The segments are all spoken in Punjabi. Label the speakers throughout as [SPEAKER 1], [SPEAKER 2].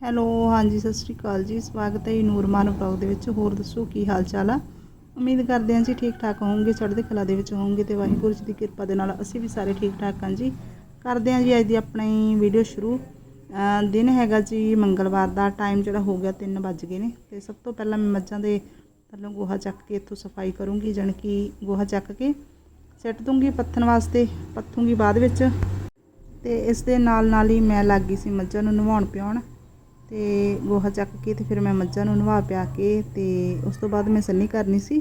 [SPEAKER 1] ਹੈਲੋ, ਹਾਂਜੀ, ਸਤਿ ਸ਼੍ਰੀ ਅਕਾਲ ਜੀ। ਸਵਾਗਤ ਹੈ ਜੀ ਨੂਰਮਾਨ ਵਲੌਗ ਦੇ ਵਿੱਚ। ਹੋਰ ਦੱਸੋ, ਕੀ ਹਾਲ ਚਾਲ ਆ? ਉਮੀਦ ਕਰਦੇ ਹਾਂ ਜੀ ਠੀਕ ਠਾਕ ਹੋਵੋਗੇ, ਚੜ੍ਹਦੀ ਕਲਾ ਦੇ ਵਿੱਚ ਹੋਵੋਗੇ ਤੇ ਵਾਹਿਗੁਰੂ ਜੀ ਦੀ ਕਿਰਪਾ ਦੇ ਨਾਲ ਅਸੀਂ ਵੀ ਸਾਰੇ ਠੀਕ ਠਾਕ ਹਾਂ ਜੀ। ਕਰਦੇ ਹਾਂ ਜੀ ਅੱਜ ਦੀ ਆਪਣੀ ਵੀਡੀਓ ਸ਼ੁਰੂ। ਦਿਨ ਹੈਗਾ ਜੀ ਮੰਗਲਵਾਰ ਦਾ ਟਾਈਮ ਜਿਹੜਾ ਹੋ ਗਿਆ 3 ਵੱਜ ਗਏ ਨੇ ਤੇ ਸਭ ਤੋਂ ਪਹਿਲਾਂ ਮੈਂ ਮੱਝਾਂ ਦੇ ਥੱਲੋਂ ਗੋਹਾ ਚੱਕ ਕੇ ਇੱਥੋਂ ਸਫ਼ਾਈ ਕਰੂੰਗੀ, ਜਾਣੀ ਕਿ ਗੋਹਾ ਚੱਕ ਕੇ ਸਿੱਟ ਦੂੰਗੀ ਪੱਥਣ ਵਾਸਤੇ, ਪੱਥੂੰਗੀ ਬਾਅਦ ਵਿੱਚ। ਤੇ ਇਸ ਦੇ ਨਾਲ ਨਾਲ ਹੀ ਮੈਂ ਲੱਗ ਗਈ ਸੀ ਮੱਝਾਂ ਨੂੰ ਨਵਾਉਣ ਪਿਆਉਣ ਤੇ ਗੋਹਾ ਚੱਕ ਕੇ ਤੇ ਫਿਰ ਮੈਂ ਮੱਝਾਂ ਨੂੰ ਨਵਾ ਪਿਆ ਕੇ ਤੇ ਉਸ ਤੋਂ ਬਾਅਦ ਮੈਂ ਸੰਨੀ ਕਰਨੀ ਸੀ।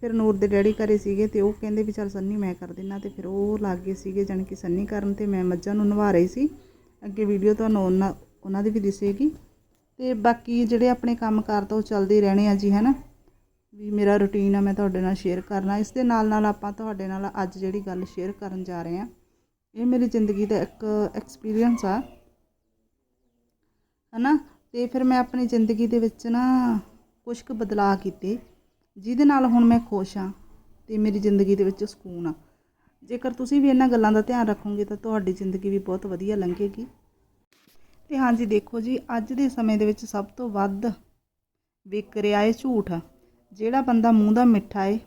[SPEAKER 1] ਫਿਰ ਨੂਰ ਦੇ ਡੈਡੀ ਘਰੇ ਸੀਗੇ ਤੇ ਉਹ ਕਹਿੰਦੇ ਵੀ ਚੱਲ ਸੰਨੀ ਮੈਂ ਕਰ ਦਿੰਨਾ ਤੇ ਫਿਰ ਉਹ ਲੱਗ ਗਏ ਸੀਗੇ ਜਾਣੀ ਕਿ ਸੰਨੀ ਕਰਨ ਤੇ ਮੈਂ ਮੱਝਾਂ ਨੂੰ ਨਵਾ ਰਹੀ ਸੀ। ਅੱਗੇ ਵੀਡੀਓ ਤੁਹਾਨੂੰ ਉਹਨਾਂ ਉਹਨਾਂ ਦੀ ਵੀ ਦਿਸੇਗੀ। ਤੇ ਬਾਕੀ ਜਿਹੜੇ ਆਪਣੇ ਕੰਮ ਕਾਰ ਤਾਂ ਉਹ ਚੱਲਦੇ ਰਹਿਣੇ ਆ ਜੀ, ਹੈਨਾ? ਵੀ ਮੇਰਾ ਰੁਟੀਨ ਆ, ਮੈਂ ਤੁਹਾਡੇ ਨਾਲ ਸ਼ੇਅਰ ਕਰਨਾ। ਇਸ ਦੇ ਨਾਲ ਨਾਲ ਆਪਾਂ ਤੁਹਾਡੇ ਨਾਲ ਅੱਜ ਜਿਹੜੀ ਗੱਲ ਸ਼ੇਅਰ ਕਰਨ ਜਾ ਰਹੇ ਹਾਂ ਇਹ ਮੇਰੀ ਜ਼ਿੰਦਗੀ ਦਾ ਇੱਕ ਐਕਸਪੀਰੀਅੰਸ ਆ। ਹਨਾ? ਤੇ ਫਿਰ ਮੈਂ ਆਪਣੀ ਜ਼ਿੰਦਗੀ ਦੇ ਵਿੱਚ ਨਾ ਕੁਝ ਕੁ ਬਦਲਾਅ ਕੀਤੇ, ਜਿਹਦੇ ਨਾਲ ਹੁਣ ਮੈਂ ਖੁਸ਼ ਹਾਂ ਤੇ ਮੇਰੀ ਜ਼ਿੰਦਗੀ ਦੇ ਵਿੱਚ ਸਕੂਨ ਆ। ਜੇਕਰ ਤੁਸੀਂ ਵੀ ਇਹਨਾਂ ਗੱਲਾਂ ਦਾ ਧਿਆਨ ਰੱਖੋਗੇ ਤਾਂ ਤੁਹਾਡੀ ਜ਼ਿੰਦਗੀ ਵੀ ਬਹੁਤ ਵਧੀਆ ਲੰਘੇਗੀ। ਤੇ ਹਾਂਜੀ, ਦੇਖੋ ਜੀ, ਅੱਜ ਦੇ ਸਮੇਂ ਦੇ ਵਿੱਚ ਸਭ ਤੋਂ ਵੱਧ ਵਿਕ ਰਿਹਾ ਹੈ ਝੂਠ ਜਿਹੜਾ ਬੰਦਾ ਮੂੰਹ ਦਾ ਮਿੱਠਾ ਏ,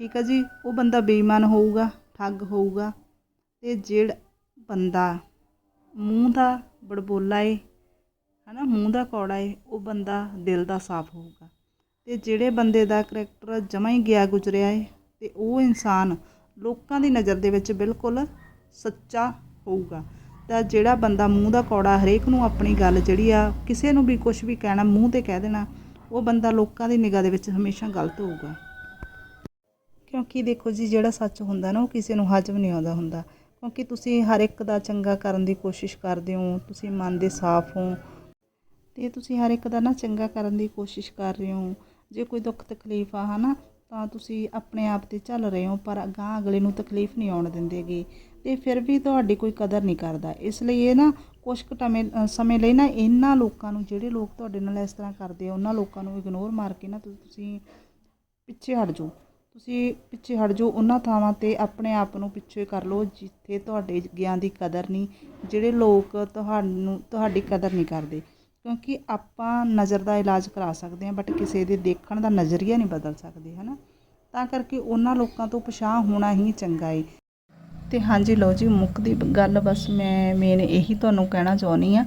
[SPEAKER 1] ਠੀਕ ਹੈ ਜੀ, ਉਹ ਬੰਦਾ ਬੇਈਮਾਨ ਹੋਊਗਾ, ਠੱਗ ਹੋਊਗਾ ਤੇ ਜਿਹੜਾ ਬੰਦਾ ਮੂੰਹ ਦਾ ਬੜਬੋਲਾ ਏ ਹਨਾ, ਮੂੰਹ ਦਾ ਕੌੜਾ ਏ, ਉਹ ਬੰਦਾ ਦਿਲ ਦਾ ਸਾਫ਼ ਹੋਊਗਾ। ਤੇ ਜਿਹੜੇ ਬੰਦੇ ਦਾ ਕਰੈਕਟਰ ਜਮਾ ਹੀ ਗਿਆ ਗੁਜ਼ਰਿਆ ਏ, ਤੇ ਉਹ ਇਨਸਾਨ ਲੋਕਾਂ ਦੀ ਨਜ਼ਰ ਦੇ ਵਿੱਚ ਬਿਲਕੁਲ ਸੱਚਾ ਹੋਊਗਾ। ਤਾਂ ਜਿਹੜਾ ਬੰਦਾ ਮੂੰਹ ਦਾ ਕੌੜਾ ਹਰੇਕ ਨੂੰ ਆਪਣੀ ਗੱਲ ਜਿਹੜੀ ਆ, ਕਿਸੇ ਨੂੰ ਵੀ ਕੁਝ ਵੀ ਕਹਿਣਾ, ਮੂੰਹ ਤੇ ਕਹਿ ਦੇਣਾ, ਉਹ ਬੰਦਾ ਲੋਕਾਂ ਦੀ ਨਿਗਾਹ ਦੇ ਵਿੱਚ ਹਮੇਸ਼ਾ ਗਲਤ ਹੋਊਗਾ। ਕਿਉਂਕਿ ਦੇਖੋ ਜੀ, ਜਿਹੜਾ ਸੱਚ ਹੁੰਦਾ ਨਾ, ਉਹ ਕਿਸੇ ਨੂੰ ਹਜਮ ਨਹੀਂ ਆਉਂਦਾ ਹੁੰਦਾ। ਕਿਉਂਕਿ ਤੁਸੀਂ ਹਰ ਇੱਕ ਦਾ ਚੰਗਾ ਕਰਨ ਦੀ ਕੋਸ਼ਿਸ਼ ਕਰਦੇ ਹੋ, ਤੁਸੀਂ ਮਨ ਦੇ ਸਾਫ਼ ਹੋ ਤੇ ਤੁਸੀਂ ਹਰ ਇੱਕ ਦਾ ਨਾ ਚੰਗਾ ਕਰਨ ਦੀ ਕੋਸ਼ਿਸ਼ ਕਰ ਰਹੇ ਹੋ। ਜੇ ਕੋਈ ਦੁੱਖ ਤਕਲੀਫ ਆ, ਹਨਾ, ਤਾਂ ਤੁਸੀਂ ਆਪਣੇ ਆਪ ਤੇ ਚੱਲ ਰਹੇ ਹੋ, ਪਰ ਅਗਾਂਹ ਅਗਲੇ ਨੂੰ ਤਕਲੀਫ ਨਹੀਂ ਆਉਣ ਦਿੰਦੇਗੇ ਤੇ ਫਿਰ ਵੀ ਤੁਹਾਡੀ ਕੋਈ ਕਦਰ ਨਹੀਂ ਕਰਦਾ। ਇਸ ਲਈ ਇਹ ਨਾ ਕੁਛ ਕੁ ਟਮੇ ਸਮੇਂ ਲਈ ਨਾ ਇਹਨਾਂ ਲੋਕਾਂ ਨੂੰ, ਜਿਹੜੇ ਲੋਕ ਤੁਹਾਡੇ ਨਾਲ ਇਸ ਤਰ੍ਹਾਂ ਕਰਦੇ ਆ, ਉਹਨਾਂ ਲੋਕਾਂ ਨੂੰ ਇਗਨੋਰ ਮਾਰ ਕੇ ਨਾ ਤੁਸੀਂ ਪਿੱਛੇ ਹਟ ਜਾਓ। ਤੁਸੀਂ ਪਿੱਛੇ ਹਟ ਜਾਓ, ਉਹਨਾਂ ਥਾਵਾਂ ਤੇ ਆਪਣੇ ਆਪ ਨੂੰ ਪਿੱਛੇ ਕਰ ਲਓ, ਜਿੱਥੇ ਤੁਹਾਡੇ ਗਿਆਨ ਦੀ ਕਦਰ ਨਹੀਂ, ਜਿਹੜੇ ਲੋਕ ਤੁਹਾਨੂੰ, ਤੁਹਾਡੀ ਕਦਰ ਨਹੀਂ ਕਰਦੇ। ਕਿਉਂਕਿ ਆਪਾਂ ਨਜ਼ਰ ਦਾ ਇਲਾਜ ਕਰਾ ਸਕਦੇ ਹਾਂ ਬਟ ਕਿਸੇ ਦੇ ਦੇਖਣ ਦਾ ਨਜ਼ਰੀਆ ਨਹੀਂ ਬਦਲ ਸਕਦੇ ਹੈ ਨਾ ਤਾਂ ਕਰਕੇ ਉਹਨਾਂ ਲੋਕਾਂ ਤੋਂ ਪਛਾਣ ਹੋਣਾ ਹੀ ਚੰਗਾ ਏ। ਤੇ ਹਾਂਜੀ, ਲਓ ਜੀ ਮੁੱਕਦੀ ਗੱਲ ਬਸ ਮੈਂ ਮੇਨ ਇਹੀ ਤੁਹਾਨੂੰ ਕਹਿਣਾ ਚਾਹੁੰਦੀ ਆ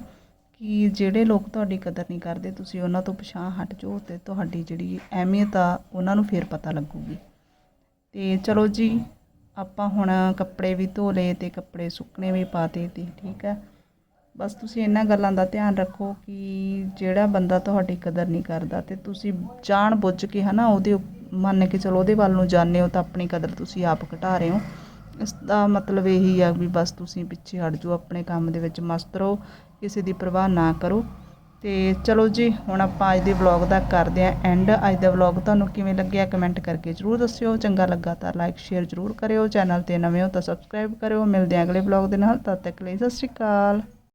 [SPEAKER 1] ਕਿ ਜਿਹੜੇ ਲੋਕ ਤੁਹਾਡੀ ਕਦਰ ਨਹੀਂ ਕਰਦੇ, ਤੁਸੀਂ ਉਹਨਾਂ ਤੋਂ ਪਛਾਣ ਹਟ ਜਾਓ ਤੇ ਤੁਹਾਡੀ ਜਿਹੜੀ ਅਹਿਮੀਅਤ ਆ, ਉਹਨਾਂ ਨੂੰ ਫੇਰ ਪਤਾ ਲੱਗੂਗੀ। ਤੇ ਚਲੋ ਜੀ, ਆਪਾਂ ਹੁਣ ਕੱਪੜੇ ਵੀ ਧੋ ਲਏ ਤੇ ਕੱਪੜੇ ਸੁੱਕਣੇ ਵੀ ਪਾਤੇ ਤੇ ਠੀਕ ਹੈ। ਬਸ ਤੁਸੀਂ ਇਹਨਾਂ ਗੱਲਾਂ ਦਾ ਧਿਆਨ ਰੱਖੋ ਕਿ ਜਿਹੜਾ ਬੰਦਾ ਤੁਹਾਡੀ ਕਦਰ ਨਹੀਂ ਕਰਦਾ ਅਤੇ ਤੁਸੀਂ ਜਾਣ ਬੁੱਝ ਕੇ ਹੈ ਨਾ ਉਹਦੇ ਮੰਨ ਕੇ ਚਲੋ ਉਹਦੇ ਵੱਲ ਨੂੰ ਜਾਂਦੇ ਹੋ ਤਾਂ ਆਪਣੀ ਕਦਰ ਤੁਸੀਂ ਆਪ ਘਟਾ ਰਹੇ ਹੋ। ਇਸ ਦਾ ਮਤਲਬ ਇਹੀ ਆ ਵੀ ਬਸ ਤੁਸੀਂ ਪਿੱਛੇ ਹਟ ਜਾਓ, ਆਪਣੇ ਕੰਮ ਦੇ ਵਿੱਚ ਮਸਤ ਰਹੋ, ਕਿਸੇ ਦੀ ਪਰਵਾਹ ਨਾ ਕਰੋ। ਤੇ ਚਲੋ ਜੀ, ਹੁਣ ਆਪਾਂ ਅੱਜ ਦੇ ਵਲੌਗ ਦਾ ਕਰਦੇ ਆਂ ਐਂਡ ਅੱਜ ਦਾ ਵਲੌਗ ਤੁਹਾਨੂੰ ਕਿਵੇਂ ਲੱਗਿਆ ਕਮੈਂਟ ਕਰਕੇ ਜਰੂਰ ਦੱਸਿਓ। ਚੰਗਾ ਲੱਗਾ ਤਾਂ ਲਾਈਕ ਸ਼ੇਅਰ ਜਰੂਰ ਕਰਿਓ। ਚੈਨਲ ਤੇ ਨਵੇਂ ਹੋ ਤਾਂ ਸਬਸਕ੍ਰਾਈਬ ਕਰਿਓ। ਮਿਲਦੇ ਆਂ ਅਗਲੇ ਵਲੌਗ ਦੇ ਨਾਲ। ਤਦ ਤੱਕ ਲਈ ਸਤਿ ਸ਼੍ਰੀ ਅਕਾਲ।